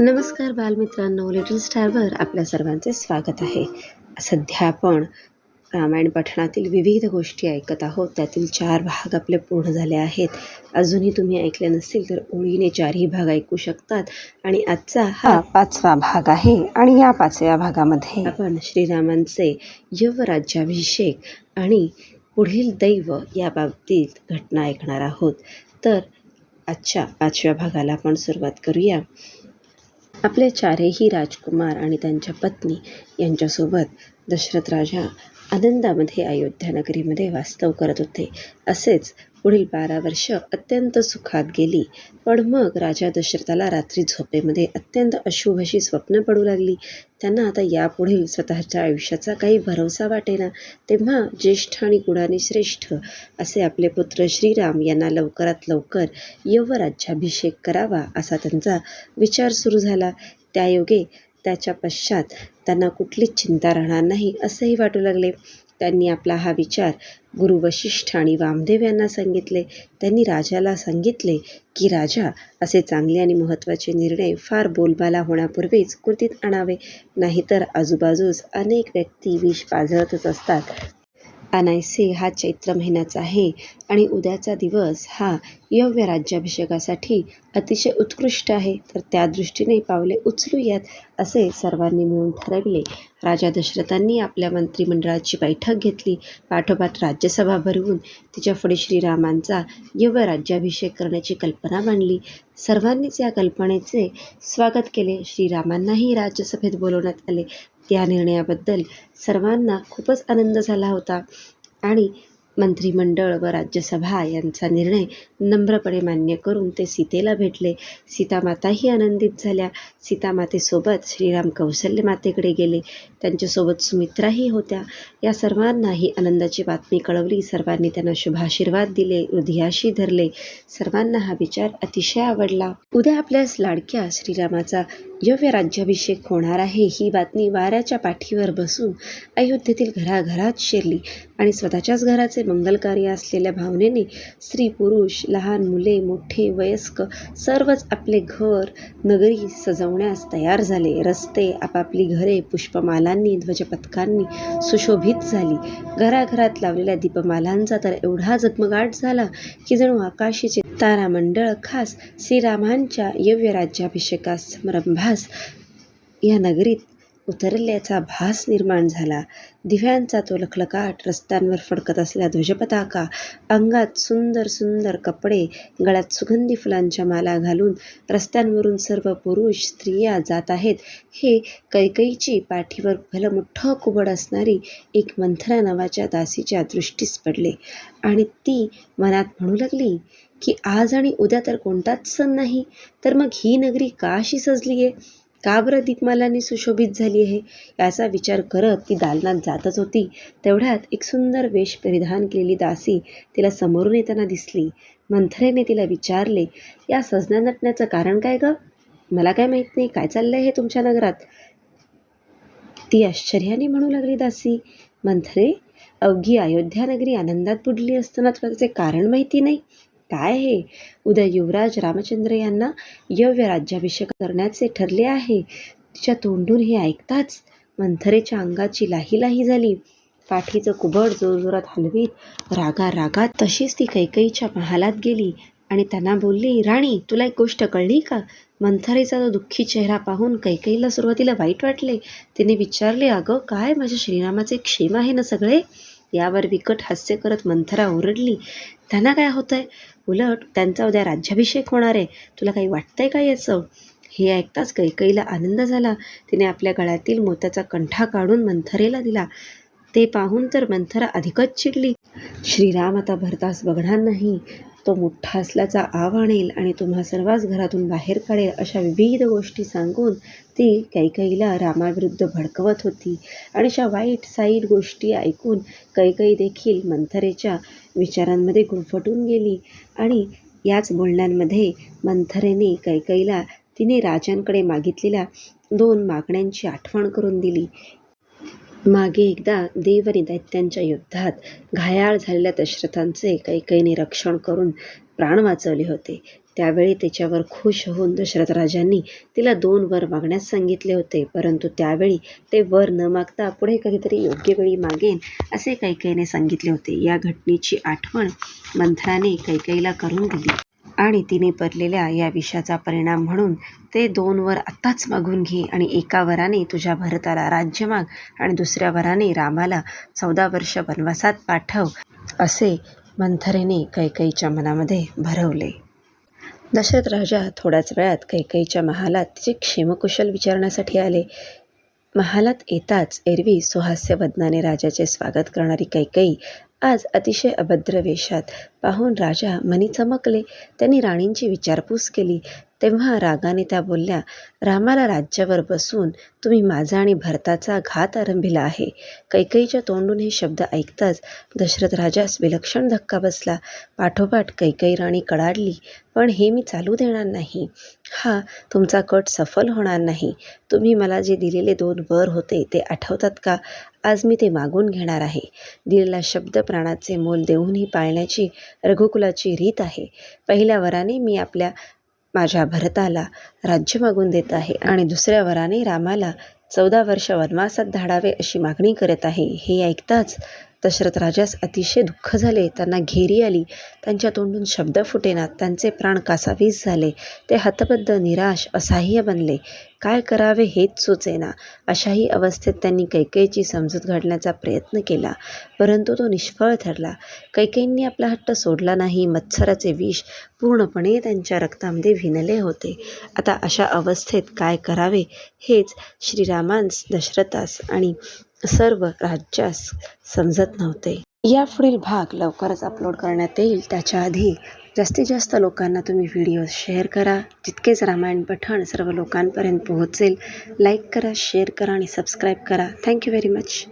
नमस्कार बालमित्रांनो लिटल स्टारवर आपल्या सर्वांचे स्वागत आहे. सध्या आपण रामायण पठणातील विविध गोष्टी ऐकत आहोत. त्यातील चार भाग आपले पूर्ण झाले आहेत. अजूनही तुम्ही ऐकले नसतील तर ओळीने चारही भाग ऐकू शकतात. आणि आजचा हा पाचवा भाग आहे. आणि या पाचव्या भागामध्ये आपण श्रीरामांचे यवराज्याभिषेक आणि पुढील दैव या बाबतीत घटना ऐकणार आहोत. तर आजच्या पाचव्या भागाला आपण सुरुवात करूया. आपले चारही राजकुमार आणि त्यांच्या पत्नी यांच्यासोबत दशरथ राजा आनंदामध्ये अयोध्या नगरीमध्ये वास्तव करत होते. असेच पुढील बारा वर्ष अत्यंत सुखात गेली. पण मग राजा दशरथाला रात्री झोपेमध्ये अत्यंत अशुभ अशी स्वप्न पडू लागली. त्यांना आता यापुढील स्वतःच्या आयुष्याचा काही भरवसा वाटेना. तेव्हा ज्येष्ठ आणि गुणाने श्रेष्ठ असे आपले पुत्र श्रीराम यांना लवकरात लवकर यवराज्याभिषेक करावा असा त्यांचा विचार सुरू झाला. त्यायोगे त्याच्या पश्चात त्यांना कुठलीच चिंता राहणार नाही असेही वाटू लागले. त्यांनी आपला हा विचार गुरु वशिष्ठ आणि वामदेव यांना सांगितले. त्यांनी राजाला सांगितले की राजा असे चांगले आणि महत्त्वाचे निर्णय फार बोलबाला होण्यापूर्वीच कृतीत आणावे. नाहीतर आजूबाजूस अनेक व्यक्ती विष पाझरतच असतात. अनायसे हा चैत्र महिन्याचा आहे. आणि उद्याचा दिवस हा यव्य राज्याभिषेकासाठी अतिशय उत्कृष्ट आहे. तर त्या दृष्टीने पावले उचलूयात असे सर्वांनी मिळून ठरविले. राजा दशरथांनी आपल्या मंत्रिमंडळाची बैठक घेतली. पाठोपाठ राज्यसभा भरवून तिच्या पुढे श्रीरामांचा यव्य राज्याभिषेक करण्याची कल्पना मांडली. सर्वांनीच या कल्पनेचे स्वागत केले. श्रीरामांनाही राज्यसभेत बोलवण्यात आले. त्या निर्णयाबद्दल सर्वांना खूपच आनंद झाला होता. आणि मंत्रिमंडळ व राज्यसभा यांचा निर्णय नम्रपणे मान्य करून ते सीतेला भेटले. सीतामाताही आनंदित झाल्या. सीतामातेसोबत श्रीराम कौशल्य मातेकडे गेले. त्यांच्यासोबत सुमित्राही होत्या. या सर्वांनाही आनंदाची बातमी कळवली. सर्वांनी त्यांना शुभाशीर्वाद दिले. हृदयाशी धरले. सर्वांना हा विचार अतिशय आवडला. उद्या आपल्यास लाडक्या श्रीरामाचा यव्य राज्याभिषेक होणार आहे ही बातमी वाऱ्याच्या पाठीवर बसून अयोध्येतील घराघरात शिरली आणि स्वतःच्याच घराचे मंगलकार्य असलेल्या भावनेने स्त्री पुरुष लहान मुले मोठे वयस्क सर्वच आपले घर नगरी सजवण्यास तयार झाले. रस्ते आपापली घरे पुष्पमालांनी ध्वजपथकांनी सुशोभित झाली. घराघरात लावलेल्या दीपमालांचा तर एवढा जगमगाट झाला की जणू आकाशीचे तारामंडळ खास श्रीरामांच्या यव्य राज्याभिषेकास समारंभास या नगरीत उतरल्याचा भास निर्माण झाला. दिव्यांचा तो लखलकाट रस्त्यांवर फडकत असल्या ध्वजपताका अंगात सुंदर सुंदर कपडे गळ्यात सुगंधी फुलांच्या माला घालून रस्त्यांवरून सर्व पुरुष स्त्रिया जात आहेत. हे कैकईची पाठीवर भलं मोठं कुबड असणारी एक मंथरा नावाच्या दासीच्या दृष्टीस पडले आणि ती मनात म्हणू लागली की आज आणि उद्या तर कोणताच सण नाही. तर मग ही नगरी का अशी सजली आहे? का बरं दीपमालाने सुशोभित झाली आहे? याचा विचार करत ती दालनात जातच होती. तेवढ्यात एक सुंदर वेश परिधान केलेली दासी तिला समोरून येताना दिसली. मंथरेने तिला विचारले या सजण्या नटण्याचं कारण काय गं? मला काय माहीत नाही काय चाललं आहे हे तुमच्या नगरात? ती आश्चर्याने म्हणू लागली दासी मंथरे अवघी अयोध्या नगरी आनंदात बुडली असताना तुला त्याचे कारण माहिती नाही? काय हे उद्या युवराज रामचंद्र यांना यव्य राज्याभिषेक करण्याचे ठरले आहे. तिच्या तोंडून हे ऐकताच मंथरेच्या अंगाची लाही लाही झाली. पाठीचं कुबड जोरजोरात हलवीत रागा रागात तशीच ती कैकईच्या महालात गेली आणि त्यांना बोलली राणी तुला एक गोष्ट कळली का? मंथरेचा तो दुःखी चेहरा पाहून कैकईला सुरुवातीला वाईट वाटले. तिने विचारले अगं काय? माझ्या श्रीरामाचे क्षेम आहे ना सगळे? यावर विकट हास्य करत मंथरा ओरडली. त्यांना काय होतं आहे उलट त्यांचा उद्या राज्याभिषेक होणार आहे. तुला काही वाटतंय का याचं? हे ऐकताच कैकईला आनंद झाला. तिने आपल्या गळ्यातील मोत्याचा कंठा काढून मंथरेला दिला. ते पाहून तर मंथरा अधिकच चिडली. श्रीराम आता भरतास बघणार नाही. तो मोठा असल्याचा आव आणेल आणि तुम्हा सर्वच घरातून बाहेर काढेल अशा विविध गोष्टी सांगून ती कैकईला रामाविरुद्ध भडकवत होती. आणि अशा वाईट साईट गोष्टी ऐकून कैकई देखील मंथरेच्या विचारांमध्ये गुंफटून गेली आणि याच बोलण्यांमध्ये मंथरेने कैकईला तिने राजांकडे मागितलेल्या दोन मागण्यांची आठवण करून दिली. मागे एकदा देव आणि दैत्यांच्या युद्धात घायाळ झालेल्या दशरथांचे कैकईने रक्षण करून प्राण वाचवले होते. त्यावेळी तिच्यावर खुश होऊन दशरथ राजांनी तिला दोन वर मागण्यास सांगितले होते. परंतु त्यावेळी ते वर न मागता पुढे कधीतरी योग्य वेळी मागेन असे कैकेयीने सांगितले होते. या घटनेची आठवण मंथराने कैकेयीला करून दिली. आणि तिने पडलेल्या या विषाचा परिणाम म्हणून ते दोन वर आत्ताच मागून घे आणि एका वराने तुझ्या भरताला राज्य माग आणि दुसऱ्या वराने रामाला चौदा वर्ष वनवासात पाठव असे मंथरेने कैकईच्या मनामध्ये भरवले. दशरथ राजा थोड्याच वेळात कैकईच्या महालात तिचे क्षेमकुशल विचारण्यासाठी आले. महालात येताच एरवी सुहास्य वदनाने राजाचे स्वागत करणारी कैकई आज अतिशय अभद्र वेशात पाहून राजा मनी चमकले. त्यांनी राणींची विचारपूस केली. तेव्हा रागाने त्या बोलल्या रामाला राज्यावर बसून तुम्ही माझा आणि भरताचा घात आरंभिला आहे. कैकईच्या तोंडून हे शब्द ऐकताच दशरथ राजास विलक्षण धक्का बसला. पाठोपाठ कैकई राणी कडाडली पण हे मी चालू देणार नाही. हा तुमचा कट सफल होणार नाही. तुम्ही मला जे दिलेले दोन वर होते ते आठवतात का? आज मी ते मागून घेणार आहे. दिलेला शब्द प्राणाचे मोल देऊनही पाळण्याची रघुकुलाची रीत आहे. पहिल्या वराने मी आपल्या माझ्या भरताला राज्य मागून देत आहे आणि दुसऱ्या वराने रामाला चौदा वर्ष वनवासात धाडावे अशी मागणी करत आहे. हे ऐकताच दशरथ राजास अतिशय दुःख झाले. त्यांना घेरी आली. त्यांच्या तोंडून शब्द फुटेनात. त्यांचे प्राण कासावीस झाले. ते हतबद्ध निराश असहाय्य बनले. काय करावे हेच सुचेना. अशाही अवस्थेत त्यांनी कैकेयीची समजूत घडण्याचा प्रयत्न केला परंतु तो निष्फळ ठरला. कैकेयींनी आपला हट्ट सोडला नाही मत्सराचे विष पूर्णपणे त्यांच्या रक्तामध्ये भिनले होते. आता अशा अवस्थेत काय करावे हेच श्रीरामांस दशरथास आणि सर्व राज्यास समजत नव्हते. यापुढील भाग लवकरच अपलोड करण्यात येईल. त्याच्या आधी जास्तीत जास्त लोकांना तुम्ही व्हिडिओ शेअर करा. जितकेच रामायण पठण सर्व लोकांपर्यंत पोहोचेल. लाईक करा शेअर करा आणि सबस्क्राईब करा. Thank you very much